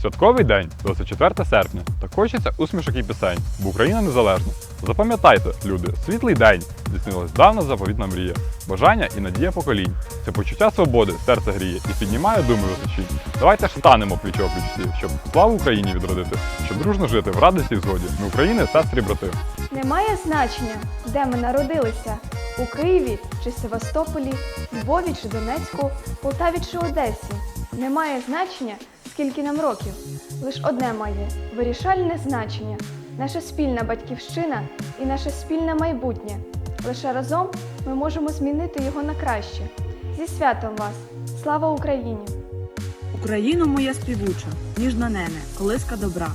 Святковий день, 24 серпня, та хочеться усмішок і пісень, бо Україна незалежна. Запам'ятайте, люди, світлий день здійснилась давна заповітна мрія, бажання і надія поколінь. Це почуття свободи, серце гріє і піднімає думи височі. Давайте ж станемо пліч всі, щоб славу Україні відродити, щоб дружно жити в радості і згоді. Ми України, сестри, брати. Немає значення, де ми народилися у Києві чи Севастополі, Львові чи Донецьку, Полтаві чи Одесі. Немає значення, скільки нам років. Лиш одне має вирішальне значення наша спільна батьківщина і наше спільне майбутнє. Лише разом ми можемо змінити його на краще. Зі святом вас! Слава Україні! Україно моя співуча, ніжна нене, колиска добра.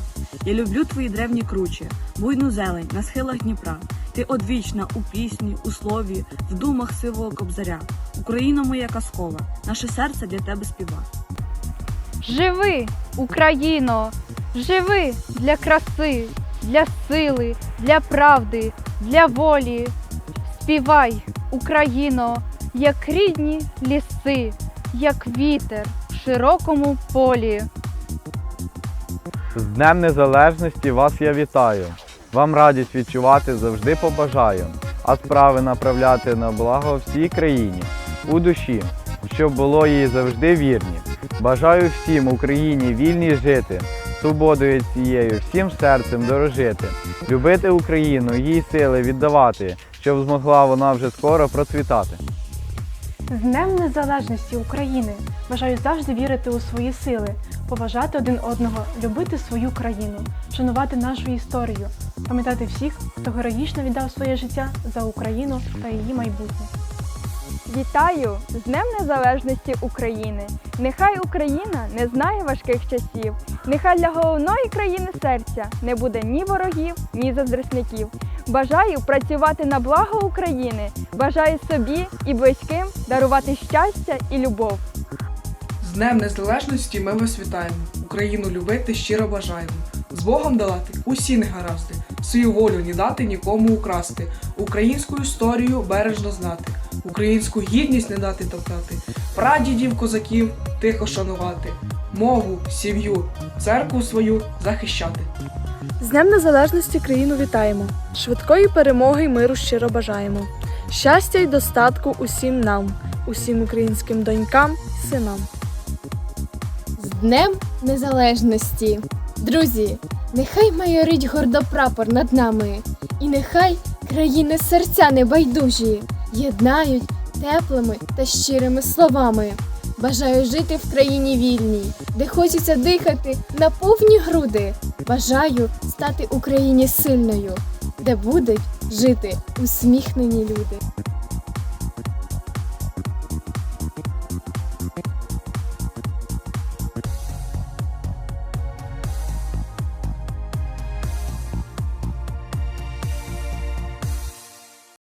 Я люблю твої древні кручі, буйну зелень на схилах Дніпра. Ти одвічна у пісні, у слові, в думах сивого кобзаря. Україна моя казкова, наше серце для тебе співа. Живи, Україно, живи для краси, для сили, для правди, для волі. Співай, Україно, як рідні ліси, як вітер в широкому полі. З Днем Незалежності вас я вітаю. Вам радість відчувати завжди побажаю, а справи направляти на благо всій країні, у душі, щоб було їй завжди вірні. Бажаю всім Україні вільній жити, свободою цією всім серцем дорожити, любити Україну, їй сили віддавати, щоб змогла вона вже скоро процвітати. З Днем Незалежності України бажаю завжди вірити у свої сили, поважати один одного, любити свою країну, шанувати нашу історію, пам'ятати всіх, хто героїчно віддав своє життя за Україну та її майбутнє. Вітаю з Днем Незалежності України! Нехай Україна не знає важких часів. Нехай для головної країни серця не буде ні ворогів, ні заздрісників. Бажаю працювати на благо України. Бажаю собі і близьким дарувати щастя і любов. З Днем Незалежності ми вас вітаємо. Україну любити щиро бажаємо. З Богом долати усі негаразди, свою волю ні дати нікому украсти, українську історію бережно знати, українську гідність не дати топтати, прадідів козаків тихо шанувати, мову, сім'ю, церкву свою захищати. З Днем Незалежності країну вітаємо, швидкої перемоги й миру щиро бажаємо. Щастя й достатку усім нам, усім українським донькам, синам. З Днем Незалежності! Друзі, нехай майорить гордо прапор над нами, і нехай країни серця небайдужі єднають теплими та щирими словами. Бажаю жити в країні вільній, де хочеться дихати на повні груди. Бажаю стати Україні сильною, де будуть жити усміхнені люди.